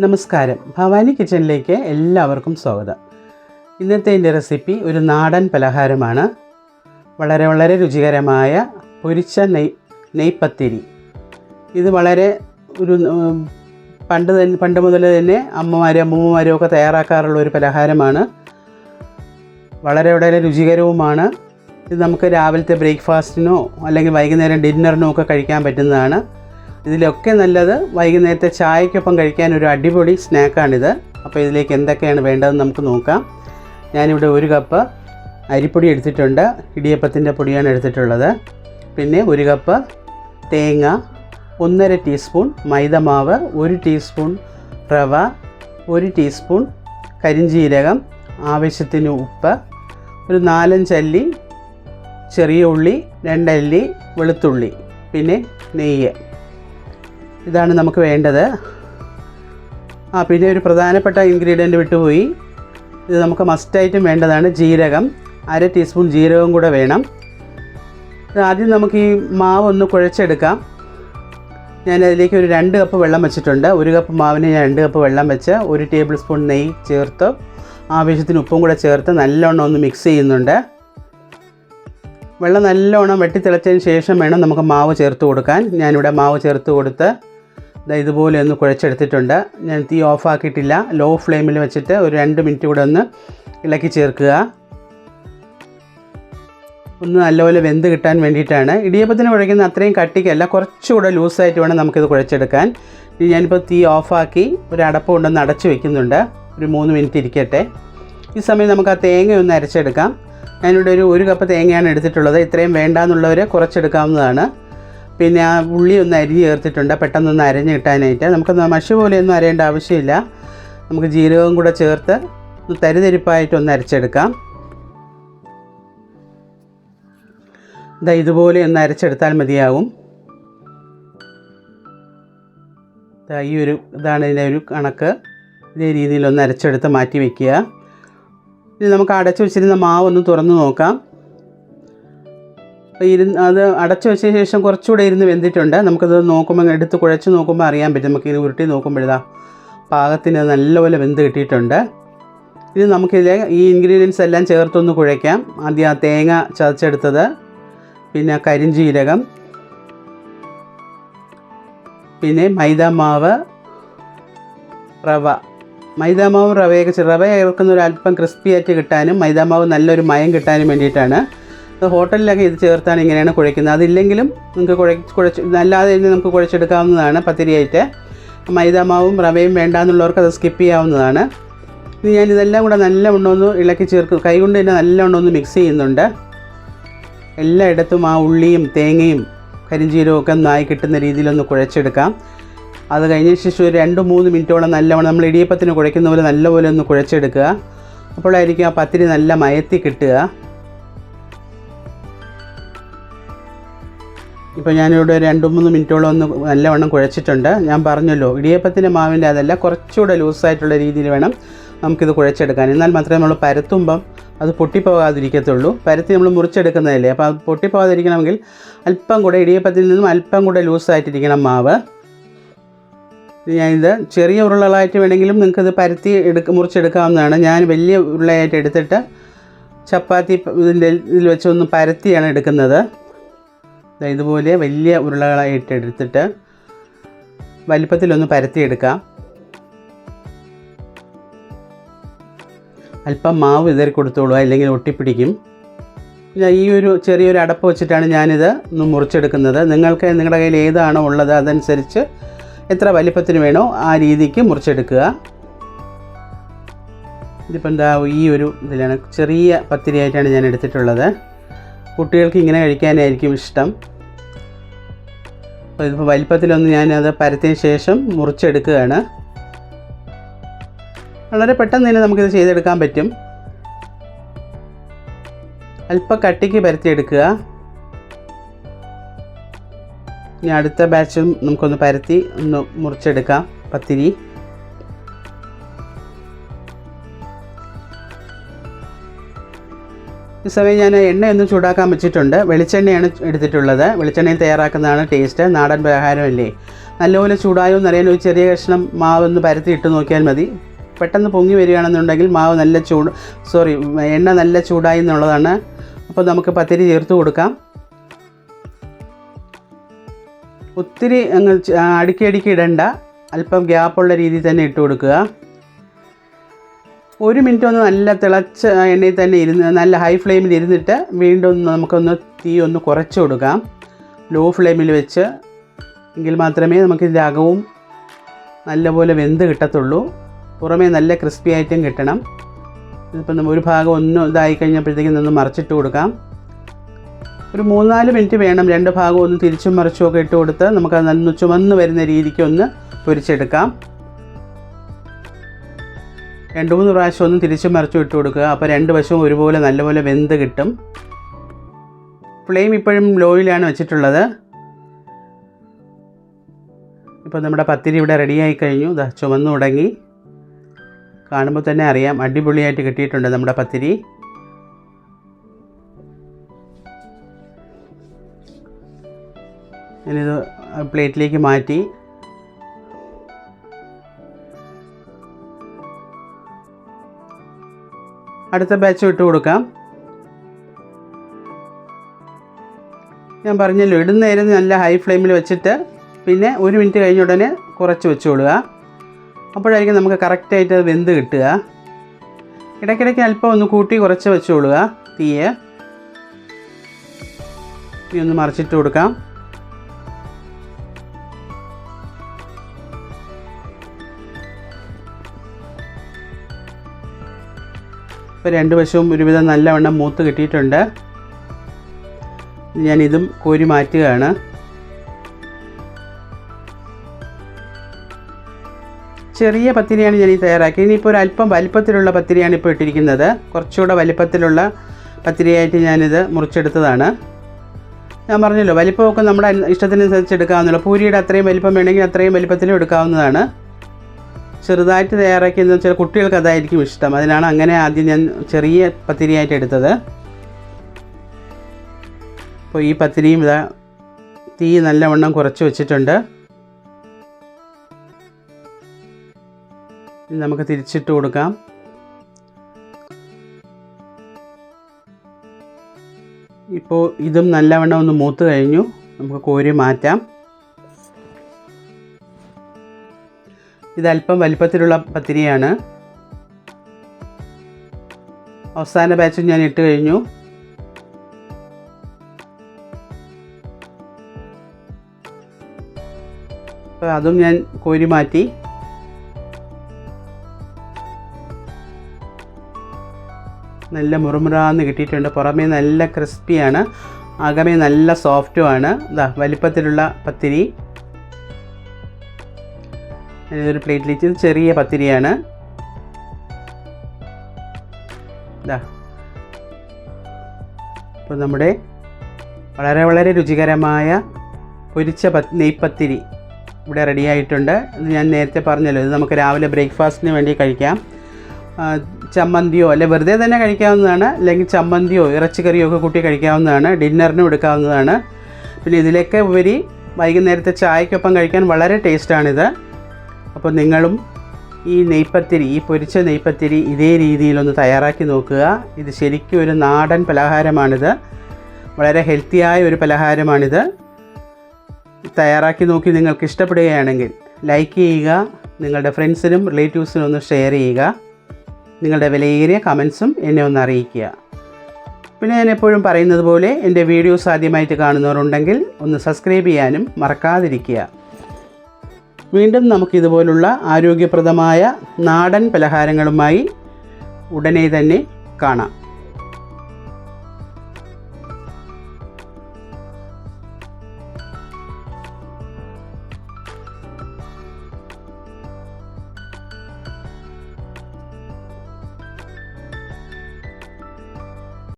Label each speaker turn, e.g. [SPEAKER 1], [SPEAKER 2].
[SPEAKER 1] നമസ്കാരം. ഭവാനി കിച്ചണിലേക്ക് എല്ലാവർക്കും സ്വാഗതം. ഇന്നത്തെ എന്റെ റെസിപ്പി ഒരു നാടൻ പലഹാരമാണ്. വളരെ വളരെ രുചികരമായ പൊരിച്ച നെയ് നെയ്പ്പത്തിരി ഇത് വളരെ ഒരു പണ്ട് തന്നെ പണ്ട് മുതൽ തന്നെ അമ്മമാരും അമ്മൂമ്മമാരും ഒക്കെ തയ്യാറാക്കാറുള്ള ഒരു പലഹാരമാണ്. വളരെ വളരെ രുചികരവുമാണ്. ഇത് നമുക്ക് രാവിലത്തെ ബ്രേക്ക്ഫാസ്റ്റിനോ അല്ലെങ്കിൽ വൈകുന്നേരം ഡിന്നറിനോ ഒക്കെ കഴിക്കാൻ പറ്റുന്നതാണ്. ഇതിലൊക്കെ നല്ലത് വൈകുന്നേരത്തെ ചായക്കൊപ്പം കഴിക്കാൻ ഒരു അടിപൊളി സ്നാക്കാണിത്. അപ്പോൾ ഇതിലേക്ക് എന്തൊക്കെയാണ് വേണ്ടതെന്ന് നമുക്ക് നോക്കാം. ഞാനിവിടെ ഒരു കപ്പ് അരിപ്പൊടി എടുത്തിട്ടുണ്ട്. ഇടിയപ്പത്തിന്റെ പൊടിയാണ് എടുത്തിട്ടുള്ളത്. പിന്നെ ഒരു കപ്പ് തേങ്ങ ഒന്നര ടീസ്പൂൺ മൈദമാവ് ഒരു ടീസ്പൂൺ റവ ഒരു ടീസ്പൂൺ കരിഞ്ജീരകം ആവശ്യത്തിന് ഉപ്പ് ഒരു നാലഞ്ചല്ലി ചെറിയ ഉള്ളി രണ്ടല്ലി വെളുത്തുള്ളി പിന്നെ നെയ്യ്. ഇതാണ് നമുക്ക് വേണ്ടത്. ആ പിന്നെ ഒരു പ്രധാനപ്പെട്ട ഇൻഗ്രീഡിയന്റ് വിട്ടുപോയി. ഇത് നമുക്ക് മസ്റ്റായിട്ടും വേണ്ടതാണ് ജീരകം. അര ടീസ്പൂൺ ജീരകം കൂടെ വേണം. ആദ്യം നമുക്ക് ഈ മാവ് ഒന്ന് കുഴച്ചെടുക്കാം. ഞാൻ അതിലേക്ക് ഒരു രണ്ട് കപ്പ് വെള്ളം വെച്ചിട്ടുണ്ട്. ഒരു കപ്പ് മാവിന് ഞാൻ രണ്ട് കപ്പ് വെള്ളം വെച്ച് ഒരു ടേബിൾ സ്പൂൺ നെയ്യ് ചേർത്ത് ആവശ്യത്തിന് ഉപ്പും കൂടെ ചേർത്ത് നല്ലോണം ഒന്ന് മിക്സ് ചെയ്യുന്നുണ്ട്. വെള്ളം നല്ലോണം വെട്ടിത്തിളച്ചതിന് ശേഷം വേണം നമുക്ക് മാവ് ചേർത്ത് കൊടുക്കാൻ. ഞാനിവിടെ മാവ് ചേർത്ത് കൊടുത്ത് ഇതുപോലെ ഒന്ന് കുഴച്ചെടുത്തിട്ടുണ്ട്. ഞാൻ തീ ഓഫാക്കിയിട്ടില്ല ലോ ഫ്ലെയിമിൽ വെച്ചിട്ട് ഒരു രണ്ട് മിനിറ്റ് കൂടെ ഒന്ന് ഇളക്കി ചേർക്കുക. ഒന്ന് നല്ലപോലെ വെന്ത് കിട്ടാൻ വേണ്ടിയിട്ടാണ്. ഇടിയപ്പത്തിന് കുഴയ്ക്കുന്ന അത്രയും കട്ടിക്കല്ല. കുറച്ചുകൂടെ ലൂസായിട്ട് വേണം നമുക്കിത് കുഴച്ചെടുക്കാൻ. ഇനി ഞാനിപ്പോൾ തീ ഓഫാക്കി ഒരു അടപ്പ് കൊണ്ടൊന്ന് അടച്ച് വെക്കുന്നുണ്ട്. ഒരു മൂന്ന് മിനിറ്റ് ഇരിക്കട്ടെ. ഈ സമയം നമുക്ക് ആ തേങ്ങ ഒന്ന് അരച്ചെടുക്കാം. ഞാനിവിടെ ഒരു ഒരു കപ്പ് തേങ്ങയാണ് എടുത്തിട്ടുള്ളത്. ഇത്രയും വേണ്ടാന്നുള്ളവർ കുറച്ചെടുക്കാവുന്നതാണ്. പിന്നെ ആ ഉള്ളി ഒന്ന് അരിഞ്ഞ് ചേർത്തിട്ടുണ്ട്. പെട്ടെന്നൊന്ന് അരഞ്ഞ് കിട്ടാനായിട്ട്. നമുക്ക് മഷി പോലെയൊന്നും അരയേണ്ട ആവശ്യമില്ല. നമുക്ക് ജീരകവും കൂടെ ചേർത്ത് തരിതരിപ്പായിട്ടൊന്ന് അരച്ചെടുക്കാം. ഇതാ ഇതുപോലെ ഒന്ന് അരച്ചെടുത്താൽ മതിയാകും ദാ ഈ ഒരു ഇതാണ് ഇതിന്റെ ഒരു കണക്ക്. ഇതേ രീതിയിലൊന്ന് അരച്ചെടുത്ത് മാറ്റി വയ്ക്കുക ഇനി നമുക്ക് അടച്ചു വെച്ചിരുന്ന മാവ് ഒന്ന് തുറന്ന് നോക്കാം. ഇരുന്ന് അത് അടച്ചു വെച്ച ശേഷം കുറച്ചുകൂടെ ഇരുന്ന് വെന്തിട്ടുണ്ട്. നമുക്കത് നോക്കുമ്പോൾ എടുത്ത് കുഴച്ച് നോക്കുമ്പോൾ അറിയാൻ പറ്റും. നമുക്ക് ഇനി ഉരുട്ടി നോക്കുമ്പോഴാ പാകത്തിന് നല്ലപോലെ വെന്ത് കിട്ടിയിട്ടുണ്ട്. ഇനി നമുക്കിതിലെ ഈ ഇൻഗ്രീഡിയൻസ് എല്ലാം ചേർത്തൊന്ന് കുഴയ്ക്കാം. ആദ്യം ആ തേങ്ങ ചതച്ചെടുത്തത്. പിന്നെ കരിഞ്ജീരകം പിന്നെ മൈദ മാവ് റവ. മൈദാമാവും റവയൊക്കെ റവ ചേർക്കുന്ന ഒരു അല്പം ക്രിസ്പി ആയിട്ട് കിട്ടാനും മൈദാമാവ് നല്ലൊരു മയം കിട്ടാനും വേണ്ടിയിട്ടാണ്. ഹോട്ടലിലൊക്കെ ഇത് ചേർത്താണ് ഇങ്ങനെയാണ് കുഴയ്ക്കുന്നത്. അതില്ലെങ്കിലും നിങ്ങൾക്ക് കുഴ കുഴച്ച് അല്ലാതെ തന്നെ നമുക്ക് കുഴച്ചെടുക്കാവുന്നതാണ് പത്തിരിയായിട്ട്. മൈദാമാവും റവയും വേണ്ടാന്നുള്ളവർക്ക് അത് സ്കിപ്പ് ചെയ്യാവുന്നതാണ്. ഇനി ഞാൻ ഇതെല്ലാം കൂടെ നല്ല ഉണ്ടൊന്ന് ഇളക്കി ചേർക്കും കൈകൊണ്ട് തന്നെ നല്ല ഉണ്ടൊന്ന് മിക്സ് ചെയ്യുന്നുണ്ട്. എല്ലായിടത്തും ആ ഉള്ളിയും തേങ്ങയും കരിഞ്ചീരവും ഒക്കെ ഒന്നായി കിട്ടുന്ന രീതിയിലൊന്ന് കുഴച്ചെടുക്കാം. അത് കഴിഞ്ഞ ശേഷം ഒരു രണ്ട് മൂന്ന് മിനിറ്റോളം നല്ലവണ്ണം നമ്മൾ ഇടിയപ്പത്തിന് കുഴയ്ക്കുന്ന പോലെ നല്ലപോലെ ഒന്ന് കുഴച്ചെടുക്കുക. അപ്പോഴായിരിക്കും ആ പത്തിരി നല്ല മയത്തി കിട്ടുക. ഇപ്പോൾ ഞാനിവിടെ രണ്ട് മൂന്ന് മിനിറ്റോളം ഒന്ന് നല്ലവണ്ണം കുഴച്ചിട്ടുണ്ട്. ഞാൻ പറഞ്ഞല്ലോ ഇടിയപ്പത്തിന്റെ മാവിന്റെ അതല്ല കുറച്ചുകൂടെ ലൂസായിട്ടുള്ള രീതിയിൽ വേണം നമുക്കിത് കുഴച്ചെടുക്കാൻ. എന്നാൽ മാത്രമേ നമ്മൾ പരത്തുമ്പം അത് പൊട്ടിപ്പോകാതിരിക്കത്തുള്ളൂ. പരത്തി നമ്മൾ മുറിച്ചെടുക്കുന്നതല്ലേ? അപ്പോൾ അത് പൊട്ടിപ്പോകാതിരിക്കണമെങ്കിൽ അല്പം കൂടെ ഇടിയപ്പത്തിൽ നിന്നും അല്പം കൂടെ ലൂസായിട്ടിരിക്കണം മാവ്. ഞാനിത് ചെറിയ ഉരുളകളായിട്ട് വേണമെങ്കിലും നിങ്ങൾക്കിത് പരത്തി എടുക്ക മുറിച്ചെടുക്കാവുന്നതാണ്. ഞാൻ വലിയ ഉരുളയായിട്ട് എടുത്തിട്ട് ചപ്പാത്തി ഇതിന്റെ ഇതിൽ വെച്ചൊന്ന് പരത്തിയാണ് എടുക്കുന്നത്. ഇതുപോലെ വലിയ ഉരുളകളായിട്ട് എടുത്തിട്ട് വലിപ്പത്തിലൊന്ന് പരത്തിയെടുക്കാം. അല്പം മാവ് ഇതറി കൊടുത്തോളൂ അല്ലെങ്കിൽ ഒട്ടിപ്പിടിക്കും. പിന്നെ ഈ ഒരു ചെറിയൊരു അടപ്പ് വെച്ചിട്ടാണ് ഞാനിത് ഒന്ന് മുറിച്ചെടുക്കുന്നത്. നിങ്ങൾക്ക് നിങ്ങളുടെ കയ്യിൽ ഏതാണോ ഉള്ളത് അതനുസരിച്ച് എത്ര വലിപ്പത്തിന് വേണോ ആ രീതിക്ക് മുറിച്ചെടുക്കുക. ഇതിപ്പോൾ എന്താ ഈ ഒരു ഇതിലാണ്. ചെറിയ പത്തിരിയായിട്ടാണ് ഞാൻ എടുത്തിട്ടുള്ളത്. കുട്ടികൾക്ക് ഇങ്ങനെ കഴിക്കാനായിരിക്കും ഇഷ്ടം. അപ്പോൾ ഇതിപ്പോൾ വലിപ്പത്തിലൊന്ന് ഞാനത് പരത്തിയ ശേഷം മുറിച്ചെടുക്കുകയാണ്. വളരെ പെട്ടെന്ന് തന്നെ നമുക്കിത് ചെയ്തെടുക്കാൻ പറ്റും. അല്പ കട്ടിക്ക് പരത്തിയെടുക്കുക. ഇനി അടുത്ത ബാച്ചും നമുക്കൊന്ന് പരത്തി ഒന്ന് മുറിച്ചെടുക്കാം. പത്തിരി. ഈ സമയം ഞാൻ എണ്ണയൊന്നും ചൂടാക്കാൻ വെച്ചിട്ടുണ്ട്. വെളിച്ചെണ്ണയാണ് എടുത്തിട്ടുള്ളത്. വെളിച്ചെണ്ണയിൽ തയ്യാറാക്കുന്നതാണ് ടേസ്റ്റ് നാടൻ പലഹാരമല്ലേ? നല്ലപോലെ ചൂടായോ എന്നറിയാൻ ഒരു ചെറിയ കഷ്ണം മാവ് ഒന്ന് പരത്തി ഇട്ട് നോക്കിയാൽ മതി. പെട്ടെന്ന് പൊങ്ങി വരികയാണെന്നുണ്ടെങ്കിൽ മാവ് നല്ല ചൂട് സോറി എണ്ണ നല്ല ചൂടായി എന്നുള്ളതാണ്. അപ്പോൾ നമുക്ക് പത്തിരി ചേർത്ത് കൊടുക്കാം. ഒത്തിരി അങ്ങ് അടുക്കി അടുക്കി ഇടണ്ട. അല്പം ഗ്യാപ്പുള്ള രീതിയിൽ തന്നെ ഇട്ട് കൊടുക്കുക. ഒരു മിനിറ്റ് ഒന്ന് നല്ല തിളച്ച എണ്ണയിൽ തന്നെ ഇരുന്ന് നല്ല ഹൈ ഫ്ലെയിമിൽ ഇരുന്നിട്ട് വീണ്ടും നമുക്കൊന്ന് തീ ഒന്ന് കുറച്ച് കൊടുക്കാം. ലോ ഫ്ലെയിമിൽ വെച്ച്. എങ്കിൽ മാത്രമേ നമുക്കിതിന്റെ അകവും നല്ലപോലെ വെന്ത് കിട്ടത്തുള്ളൂ. പുറമേ നല്ല ക്രിസ്പി ആയിട്ടും കിട്ടണം. ഇതിപ്പം നമ്മൾ ഒരു ഭാഗം ഒന്ന് ഇതായി കഴിഞ്ഞപ്പോഴത്തേക്കും ഒന്ന് മറിച്ചിട്ട് കൊടുക്കാം. ഒരു മൂന്നാൽ മിനിറ്റ് വേണം രണ്ട് ഭാഗവും ഒന്ന് തിരിച്ചും മറിച്ചും ഒക്കെ ഇട്ട് കൊടുത്ത് നമുക്ക് നല്ല ചുമന്ന് വരുന്ന രീതിക്ക് ഒന്ന് പൊരിച്ചെടുക്കാം. രണ്ട് മൂന്ന് പ്രാവശ്യം ഒന്ന് തിരിച്ചും മറിച്ചും ഇട്ട് കൊടുക്കുക. അപ്പോൾ രണ്ട് വശവും ഒരുപോലെ നല്ലപോലെ വെന്ത് കിട്ടും. ഫ്ലെയിം ഇപ്പോഴും ലോയിലാണ് വെച്ചിട്ടുള്ളത്. ഇപ്പോൾ നമ്മുടെ പത്തിരി ഇവിടെ റെഡിയായി കഴിഞ്ഞു. ചുമന്നു തുടങ്ങി. കാണുമ്പോൾ തന്നെ അറിയാം. അടിപൊളിയായിട്ട് കിട്ടിയിട്ടുണ്ട് നമ്മുടെ പത്തിരി. ഞാനിത് പ്ലേറ്റിലേക്ക് മാറ്റി. അടുത്ത ബാച്ച് ഇട്ട് കൊടുക്കാം. ഞാൻ പറഞ്ഞല്ലോ ഇടുന്നേരം നല്ല ഹൈ ഫ്ലെയിമിൽ വെച്ചിട്ട് പിന്നെ ഒരു മിനിറ്റ് കഴിഞ്ഞ ഉടനെ കുറച്ച് വെച്ച് കൊടുക്കുക അപ്പോഴായിരിക്കും നമുക്ക് കറക്റ്റായിട്ട് അത് വെന്ത് കിട്ടുക. ഇടയ്ക്കിടയ്ക്ക് അല്പം ഒന്ന് കൂട്ടി കുറച്ച് വെച്ച് കൊടുക്കുക തീയെ. ഇനി ഒന്ന് മറിച്ചിട്ട് കൊടുക്കാം. ഇപ്പോൾ രണ്ട് വശവും ഒരുവിധം നല്ലവണ്ണം മൂത്ത് കിട്ടിയിട്ടുണ്ട്. ഞാൻ ഇതും കോരി മാറ്റുകയാണ്. ചെറിയ പത്തിരിയാണ് ഞാൻ ഈ തയ്യാറാക്കി ഇനിയിപ്പോൾ ഒരു അല്പം വലിപ്പത്തിലുള്ള പത്തിരിയാണ് ഇപ്പോൾ ഇട്ടിരിക്കുന്നത്. കുറച്ചുകൂടെ വലിപ്പത്തിലുള്ള പത്തിരിയായിട്ട് ഞാനിത് മുറിച്ചെടുത്തതാണ്. ഞാൻ പറഞ്ഞല്ലോ വലിപ്പമൊക്കെ നമ്മുടെ ഇഷ്ടത്തിനനുസരിച്ച് എടുക്കാവുന്നുള്ളൂ പൂരിയുടെ അത്രയും വലിപ്പം വേണമെങ്കിൽ അത്രയും വലിപ്പത്തിലും എടുക്കാവുന്നതാണ്. ചെറുതായിട്ട് തയ്യാറാക്കിയെന്ന് വെച്ചാൽ കുട്ടികൾക്ക് അതായിരിക്കും ഇഷ്ടം. അതിനാണ് അങ്ങനെ ആദ്യം ഞാൻ ചെറിയ പത്തിരിയായിട്ട് എടുത്തത്. അപ്പോൾ ഈ പത്തിരിയും ഇതാ തീ നല്ലവണ്ണം കുറച്ച് വെച്ചിട്ടുണ്ട്. നമുക്ക് തിരിച്ചിട്ട് കൊടുക്കാം. ഇപ്പോൾ ഇതും നല്ലവണ്ണം ഒന്ന് മൂത്ത് കഴിഞ്ഞു. നമുക്ക് കോരി മാറ്റാം. ഇതല്പം വലിപ്പത്തിലുള്ള പത്തിരിയാണ്. അവസാന ബാച്ചും ഞാൻ ഇട്ട് കഴിഞ്ഞു. അപ്പോൾ അതും ഞാൻ കോരി മാറ്റി. നല്ല മുറുമുറാന്ന് കിട്ടിയിട്ടുണ്ട്. പുറമേ നല്ല ക്രിസ്പിയാണ് അകമേ നല്ല സോഫ്റ്റുമാണ് ഇതാ വലിപ്പത്തിലുള്ള പത്തിരി. ഇതൊരു പ്ലേറ്റിലേക്ക് ചെറിയ പത്തിരിയാണ്. ഇതാ അപ്പോൾ നമ്മുടെ വളരെ വളരെ രുചികരമായ പൊരിച്ച പത്ത് നെയ്പ്പത്തിരി ഇവിടെ റെഡിയായിട്ടുണ്ട് ഇത് ഞാൻ നേരത്തെ പറഞ്ഞല്ലോ ഇത് നമുക്ക് രാവിലെ ബ്രേക്ക്ഫാസ്റ്റിന് വേണ്ടി കഴിക്കാം. ചമ്മന്തിയോ അല്ലെ വെറുതെ തന്നെ കഴിക്കാവുന്നതാണ് അല്ലെങ്കിൽ ചമ്മന്തിയോ ഇറച്ചിക്കറിയോ ഒക്കെ കൂട്ടി കഴിക്കാവുന്നതാണ് ഡിന്നറിനും എടുക്കാവുന്നതാണ്. പിന്നെ ഇതിലേക്ക് ഉപരി വൈകുന്നേരത്തെ ചായക്കൊപ്പം കഴിക്കാൻ വളരെ ടേസ്റ്റാണിത് അപ്പോൾ നിങ്ങളും ഈ നെയ്പ്പത്തിരി ഈ പൊരിച്ച നെയ്പ്പത്തിരി ഇതേ രീതിയിലൊന്ന് തയ്യാറാക്കി നോക്കുക. ഇത് ശരിക്കും ഒരു നാടൻ പലഹാരമാണിത്. വളരെ ഹെൽത്തിയായ ഒരു പലഹാരമാണിത്. തയ്യാറാക്കി നോക്കി നിങ്ങൾക്ക് ഇഷ്ടപ്പെടുകയാണെങ്കിൽ ലൈക്ക് ചെയ്യുക നിങ്ങളുടെ ഫ്രണ്ട്സിനും റിലേറ്റീവ്സിനും ഒന്ന് ഷെയർ ചെയ്യുക നിങ്ങളുടെ വിലയേറിയ കമൻസും എന്നെ ഒന്ന് അറിയിക്കുക. പിന്നെ ഞാൻ എപ്പോഴും പറയുന്നത് പോലെ എന്റെ വീഡിയോസ് ആദ്യമായിട്ട് കാണുന്നവരുണ്ടെങ്കിൽ ഒന്ന് സബ്സ്ക്രൈബ് ചെയ്യാനും മറക്കാതിരിക്കുക. വീണ്ടും നമുക്ക് ഇതുപോലുള്ള ആരോഗ്യപ്രദമായ നാടൻ പലഹാരങ്ങളുമായി ഉടനെ തന്നെ കാണാം.